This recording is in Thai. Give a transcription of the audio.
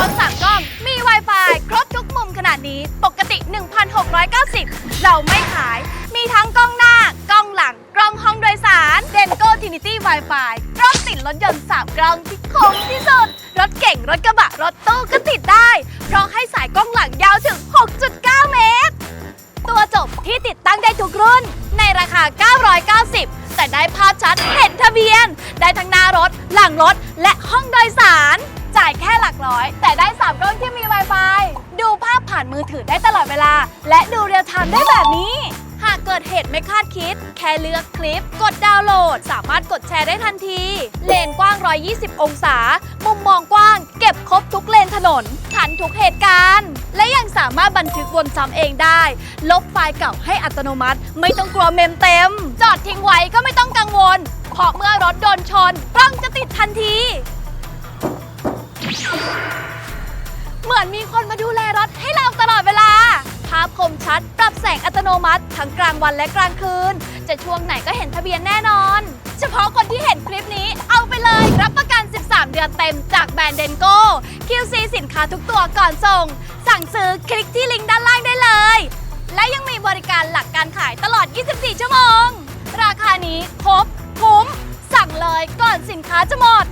iPhone 3กล้องมี Wi-Fi ครบทุกมุมขนาดนี้ ปกติ 1,690 เราไม่ขาย มีทั้งกล้องหน้ากล้องหลัง กล้องห้องโดยสาร Denko Trinity Wi-Fi กล้องติดรถยนต์3กล้องที่คมที่สุด รถเก่งรถกระบะรถตู้ก็ติดได้ เพราะให้สายกล้องหลังยาวถึง 6.9 เมตร ตัวจบที่ติดตั้งได้ทุกรุ่น ในราคา 990 แต่ได้ภาพชัดเห็นทะเบียน ได้ทั้งหน้ารถ หลังรถ และห้องโดยสาร จ่ายแค่หลักร้อย แต่ได้3กล้องที่มี Wi-Fi ดูภาพผ่านมือถือได้ตลอดเวลา และดูเรียลไทม์ได้แบบนี้ หากเกิดเหตุไม่คาดคิด แค่เลือกคลิป กดดาวน์โหลด สามารถกดแชร์ได้ทันที เลนกว้าง 120 องศา มุมมองกว้าง เก็บครบทุกเลนถนน ทันทุกเหตุการณ์ และยังสามารถบันทึกวนจำเองได้ ลบไฟล์เก่าให้อัตโนมัติ ไม่ต้องกลัวเมมเต็ม จอดทิ้งไว้ก็ไม่ต้องกังวล เพราะเมื่อรถโดนชนกล้องจะติดทันที มือนมีคนมาดูแลรถให้เราตลอดเวลา ภาพคมชัด ปรับแสงอัตโนมัติ ทั้งกลางวันและกลางคืน จะช่วงไหนก็เห็นทะเบียนแน่นอน เฉพาะคนที่เห็นคลิปนี้เอาไปเลย รับประกัน 13 เดือนเต็มจากแบรนด์เดนโก้ QC สินค้าทุกตัวก่อนส่ง สั่งซื้อคลิกที่ลิงก์ด้านล่างได้เลย และยังมีบริการหลักการขายตลอด 24 ชั่วโมง ราคานี้ครบคุ้ม สั่งเลยก่อนสินค้าจะหมด